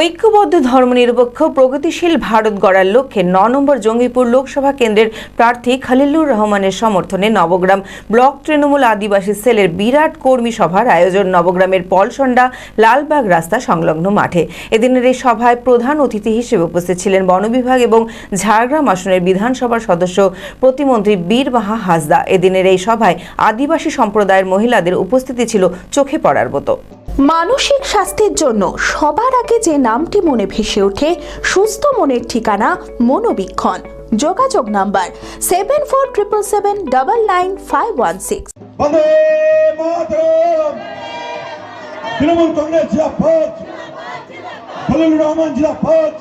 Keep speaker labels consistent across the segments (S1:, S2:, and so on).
S1: ঐক্যবদ্ধ ধর্মনিরপেক্ষ, প্রগতিশীল ভারত গড়ার লক্ষ্যে ন নম্বর জঙ্গিপুর লোকসভা কেন্দ্রের প্রার্থী খলিলুর রহমানের সমর্থনে নবগ্রাম ব্লক তৃণমূল আদিবাসী সেলের বিরাট কর্মী সভার আয়োজন নবগ্রামের পলসন্ডা লালবাগ রাস্তা সংলগ্ন মাঠে। এদিনের এই সভায় প্রধান অতিথি হিসেবে উপস্থিত ছিলেন বন বিভাগ এবং ঝাড়গ্রাম আসনের বিধানসভার সদস্য প্রতিমন্ত্রী বীর বাহা হাসদা। এদিনের এই সভায় আদিবাসী সম্প্রদায়ের মহিলাদের উপস্থিতি ছিল চোখে পড়ার মতো।
S2: মানসিক স্বাস্থ্যের জন্য সবার আগে যে নামটি মনে ভেসে ওঠে, সুস্থ মনের ঠিকানা মনোবীক্ষণ। যোগাযোগ number seven four triple seven double nine five one six
S3: Trinamool Congress জিরাফত ফলিল রহমান জিরাফত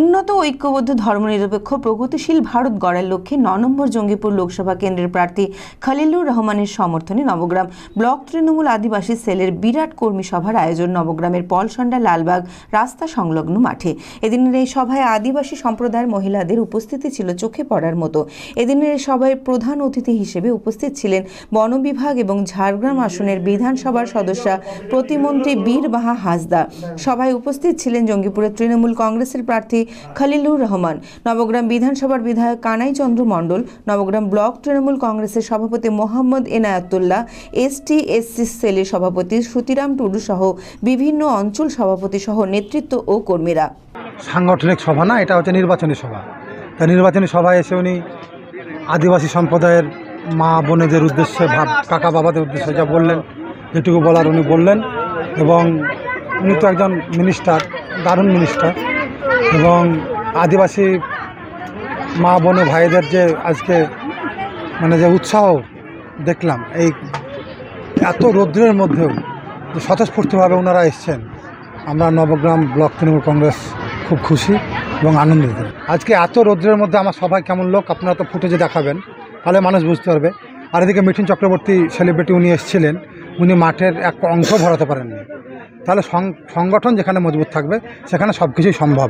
S1: উন্নত ঐক্যবদ্ধ ধর্মনিরপেক্ষ প্রগতিশীল ভারত গড়ার লক্ষ্যে ন নম্বর জঙ্গিপুর লোকসভা কেন্দ্রের প্রার্থী খালিলুর রহমানের সমর্থনে নবগ্রাম ব্লক তৃণমূল আদিবাসী সেলের বিরাট কর্মী সভার আয়োজন নবগ্রামের পলসন্ডা, লালবাগ রাস্তা সংলগ্ন মাঠে। এদিনের এই সভায় আদিবাসী সম্প্রদায়ের মহিলাদের উপস্থিতি ছিল চোখে পড়ার মতো। এদিনের এই সভায় প্রধান অতিথি হিসেবে উপস্থিত ছিলেন বন বিভাগ এবং ঝাড়গ্রাম আসনের বিধানসভার সদস্যা প্রতিমন্ত্রী বীর বাহা হাসদা। সভায় উপস্থিত ছিলেন জঙ্গিপুরের তৃণমূল কংগ্রেসের প্রার্থী খলিলুর রহমান। নবগ্রাম বিধানসভার বিধায়ক কানাই চন্দ্র মণ্ডল, নবগ্রাম ব্লক তৃণমূল কংগ্রেসের সভাপতি মোহাম্মদ এনায়াতুল্লাহ, এসটি, এসসি সেলের সভাপতি সুতিরাম টুডু সহ বিভিন্ন অঞ্চল সভাপতি সহ নেতৃত্ব ও কর্মীরা।
S4: সাংগঠনিক সভা না, এটা হচ্ছে নির্বাচনী সভা। তা নির্বাচনী সভায় এসে উনি আদিবাসী সম্প্রদায়ের মা বোনেদের উদ্দেশ্যে, ভাব, কাকা বাবাদের উদ্দেশ্যে যা বললেন, যেটুকু বলার উনি বললেন এবং উনি তো একজন মিনিস্টার দারুণ মিনিস্টার এবং আদিবাসী মা, বোন ভাইদের যে আজকে মানে যে উৎসাহ দেখলাম, এই এত রৌদ্রের মধ্যেও যে স্বতঃস্ফূর্তভাবে ওনারা এসছেন। আমরা নবগ্রাম ব্লক তৃণমূল কংগ্রেস খুব খুশি এবং আনন্দিত। আজকে এত রৌদ্রের মধ্যে আমার সবাই কেমন লোক, আপনারা তো ফুটেজে দেখাবেন, তাহলে মানুষ বুঝতে পারবে। আর এদিকে মিঠুন চক্রবর্তী সেলিব্রিটি উনি এসেছিলেন। উনি মাঠের এক অংশ ভরাতে পারেননি। তাহলে সংগঠন যেখানে মজবুত থাকবে, সেখানে সব কিছুই সম্ভব।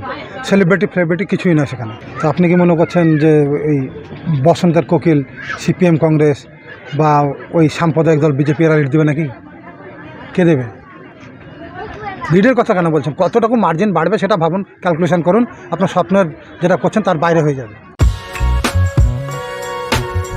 S4: সেলিব্রিটি ফেলিব্রিটি কিছুই নয় সেখানে। তো আপনি কি মনে করছেন যে এই বসন্তের কোকিল, সিপিএম কংগ্রেস বা ওই সাম্প্রদায়িক দল বিজেপি এরা লিড দেবে নাকি? কে দেবে? লিডের কথা কেন বলছেন? কতটুকু মার্জিন বাড়বে সেটা ভাবুন ক্যালকুলেশন করুন। আপনার স্বপ্নের যেটা করছেন তার বাইরে হয়ে যাবে।